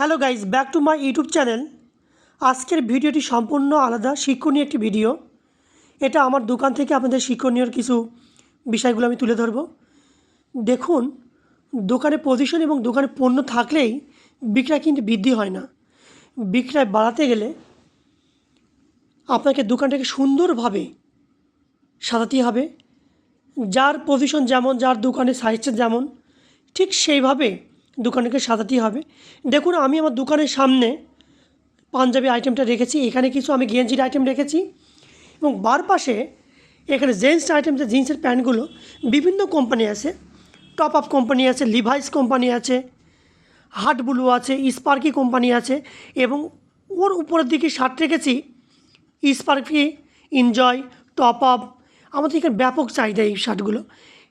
Hello guys back to my YouTube channel আজকের ভিডিওটি সম্পূর্ণ আলাদা, শিক্ষণীয় একটি ভিডিও। এটা আমার দোকান থেকে আপনাদের শিক্ষণীয় কিছু বিষয়গুলো আমি তুলে ধরব। দেখুন, দোকানে পজিশন এবং দোকানে পণ্য থাকলেই বিক্রয় কিন্তু বৃদ্ধি হয় না। বিক্রয় বাড়াতে গেলে আপনাকে দোকানটাকে সুন্দরভাবে সাজাতে হবে। যার পজিশন যেমন, যার দোকানের সাইজটা যেমন, ঠিক সেইভাবে দোকানটাকে সাজাতে হবে। দেখুন, আমি আমার দোকানের সামনে পাঞ্জাবি আইটেমটা রেখেছি। এখানে কিছু আমি গেঞ্জির আইটেম রেখেছি এবং বার পাশে এখানে জেন্টস আইটেম যে জিন্সের প্যান্টগুলো বিভিন্ন কোম্পানি আছে। টপ আপ কোম্পানি আছে লিভাইস কোম্পানি আছে হাট ব্লু আছে স্পার্কি কোম্পানি আছে এবং ওর উপরের দিকে শার্ট রেখেছি স্পার্কি এনজয় টপ আপ আমাদের এখানে ব্যাপক চাহিদা এই শার্টগুলো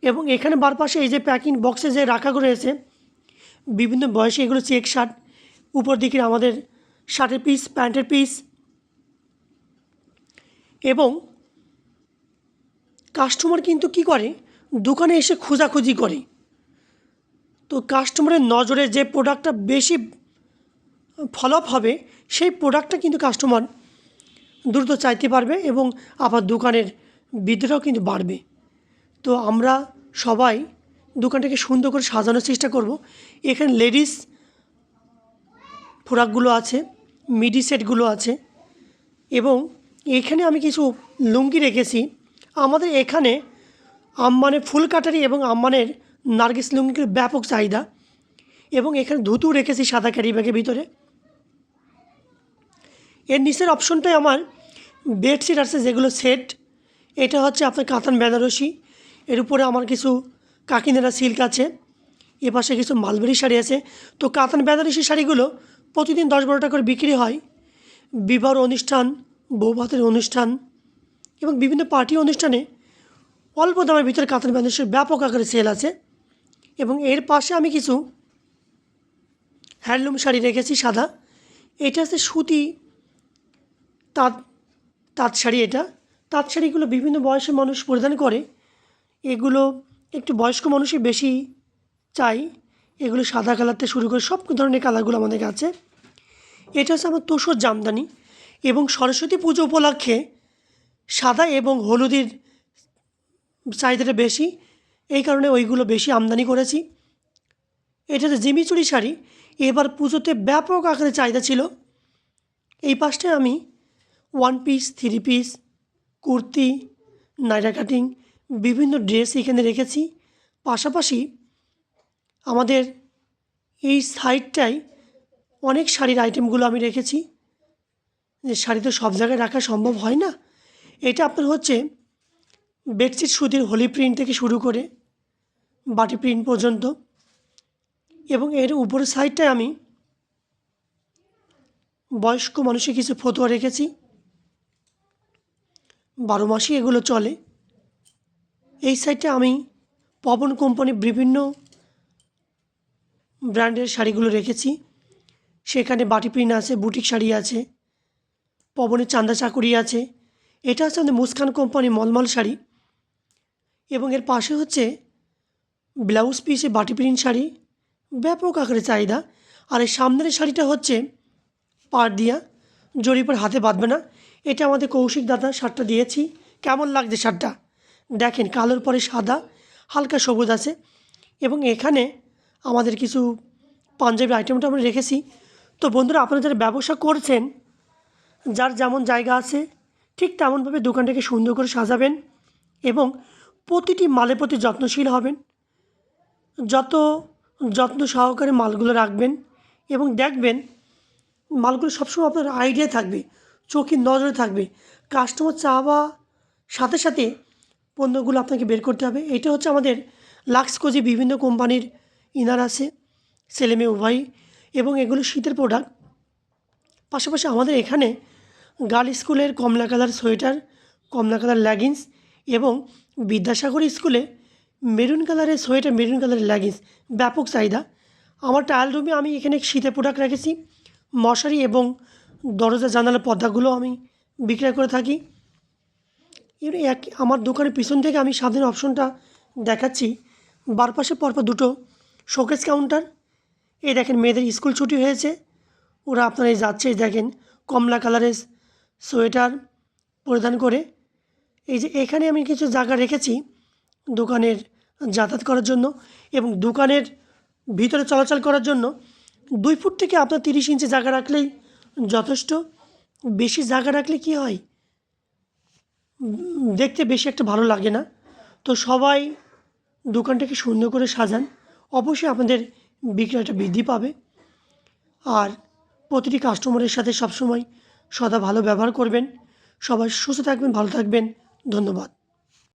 এবং এখানে বার পাশে এই যে প্যাকিং বক্সে যে রাখা রয়েছে বিভিন্ন বয়সে এগুলো চেক শার্ট উপর দিকে আমাদের শার্টের পিস প্যান্টের পিস এবং কাস্টমার কিন্তু কি করে? দোকানে এসে খোঁজাখুঁজি করে। তো কাস্টমারের নজরে যে প্রোডাক্টটা বেশি ফলো আপ হবে, সেই প্রোডাক্টটা কিন্তু কাস্টমার দ্রুত চাইতে পারবে এবং আবার দোকানের বিদ্যুটাও কিন্তু বাড়বে। তো আমরা সবাই দোকানটাকে সুন্দর করে সাজানোর চেষ্টা করব। এখানে লেডিস ফোরাকগুলো আছে, মিডি সেটগুলো আছে এবং এখানে আমি কিছু লুঙ্গি রেখেছি। আমাদের এখানে আম্মানের ফুল কাটারি এবং আম্মানের নার্গিস লুঙ্গির ব্যাপক চাহিদা এবং এখানে ধুতু রেখেছি সাদা ক্যারি ব্যাগের ভিতরে। এর নিচের অপশনটাই আমার বেডশিট আছে যেগুলো সেট। এটা হচ্ছে আপনার কাতান বেনারসি। এর উপরে আমার কিছু কাকিনেরা সিল্ক আছে, এ পাশে কিছু মালবেরি শাড়ি আছে। তো কাতান বেনারসি শাড়িগুলো প্রতিদিন দশ বারো টাকা করে বিক্রি হয়। বিবাহ অনুষ্ঠান, বৌভাতের অনুষ্ঠান এবং বিভিন্ন পার্টি অনুষ্ঠানে অল্প দামের ভিতরে কাতান বেনারসির ব্যাপক আকারে সেল আছে এবং এর পাশে আমি কিছু হ্যান্ডলুম শাড়ি রেখেছি সাদা। এটা হচ্ছে সুতি তাঁত তাঁত শাড়ি এটা। তাঁত শাড়িগুলো বিভিন্ন বয়সের মানুষ পরিধান করে। এগুলো একটু বয়স্ক মানুষই বেশি চাই। এগুলো সাদা কালারতে শুরু করে সব ধরনের কালারগুলো আমাদের কাছে। এটা হচ্ছে আমার তোষর জামদানি এবং সরস্বতী পুজো উপলক্ষে সাদা এবং হলুদের চাহিদাটা বেশি। এই কারণে ওইগুলো বেশি আমদানি করেছি। এটা এটাতে জিমিচুরি শাড়ি। এবার পুজোতে ব্যাপক আকারে চাহিদা ছিল। এই পাশটায় আমি one piece three piece kurti, Naira cutting বিভিন্ন ড্রেস এখানে রেখেছি। পাশাপাশি আমাদের এই সাইডটায় অনেক শাড়ির আইটেমগুলো আমি রেখেছি। যে শাড়ি তো সব জায়গায় রাখা সম্ভব হয় না। এটা আপনার হচ্ছে বেডশিট সুতির হোলি প্রিন্ট থেকে শুরু করে বাটি প্রিন্ট পর্যন্ত। এবং এর উপরের সাইডটায় আমি বয়স্ক মানুষের কিছু ফতোয়া রেখেছি। বারো মাসই এগুলো চলে। এই সাইডে আমি পবন কোম্পানির বিভিন্ন ব্র্যান্ডের শাড়িগুলো রেখেছি। সেখানে বাটি প্রিন্ট আছে, বুটিক শাড়ি আছে, পবনের চান্দা চাকুরি আছে। এটা হচ্ছে আমাদের মুস্কান কোম্পানি মলমল শাড়ি। এবং এর পাশে হচ্ছে ব্লাউজ পিসে বাটি প্রিন্ট শাড়ি। ব্যাপক আকারে চাহিদা। আর এই সামনের শাড়িটা হচ্ছে পাড় দিয়া। জড়ি পর হাতে বাঁধবে না। এটা আমাদের কৌশিক দাদা শার্টটা দিয়েছি। কেমন লাগছে শার্টটা দেখেন কালোর পরে সাদা, হালকা সবুজ আছে। এবং এখানে আমাদের কিছু পাঞ্জাবি আইটেমটা আমরা রেখেছি। তো বন্ধুরা, আপনারা যারা ব্যবসা করছেন, যার যেমন জায়গা আছে, ঠিক তেমনভাবে দোকানটাকে সুন্দর করে সাজাবেন এবং প্রতিটি মালের প্রতি যত্নশীল হবেন। যত যত্ন সহকারে মালগুলো রাখবেন এবং দেখবেন মালগুলো সবসময় আপনার আইডিয়া থাকবে, চোখের নজরে থাকবে। কাস্টমার চাওয়া সাথে সাথে পণ্যগুলো আপনাকে বের করতে হবে। এটা হচ্ছে আমাদের লাক্স কোজি বিভিন্ন কোম্পানির ইনার আছে, ছেলে মেয়ে এবং এগুলো শীতের প্রোডাক্ট পাশাপাশি আমাদের এখানে গার্ল স্কুলের কমলা কালার সোয়েটার, কমলা কালার লেগিংস এবং বিদ্যাসাগর স্কুলে মেরুন কালারের সোয়েটার মেরুন কালারের লেগিংস ব্যাপক চাহিদা। আমার ট্রায়াল রুমে আমি এখানে শীতের প্রোডাক্ট রেখেছি। মশারি এবং দরজা জানালার পর্দাগুলো আমি বিক্রয় করে থাকি। এবার এক আমার দোকানের পিছন থেকে আমি সামনের অপশনটা দেখাচ্ছি। বার পাশে পরপর দুটো শোকেস কাউন্টার। এই দেখেন, মেয়েদের স্কুল ছুটি হয়েছে। ওরা আপনারা এই যাচ্ছে দেখেন, কমলা কালারের সোয়েটার পরিধান করে। এই যে এখানে আমি কিছু জায়গা রেখেছি দোকানের যাতায়াত করার জন্য এবং দোকানের ভিতরে চলাচল করার জন্য। দুই ফুট থেকে আপনার তিরিশ ইঞ্চি জায়গা রাখলেই যথেষ্ট। বেশি জায়গা রাখলে কি হয়? দেখতে বেশি একটা ভালো লাগে না। তো সবাই দোকানটাকে সুন্দর করে সাজান। অবশ্যই আপনাদের বিক্রয়টা বৃদ্ধি পাবে। আর প্রতিটি কাস্টমারের সাথে সবসময় সদা ভালো ব্যবহার করবেন। সবাই সুস্থ থাকবেন, ভালো থাকবেন। ধন্যবাদ।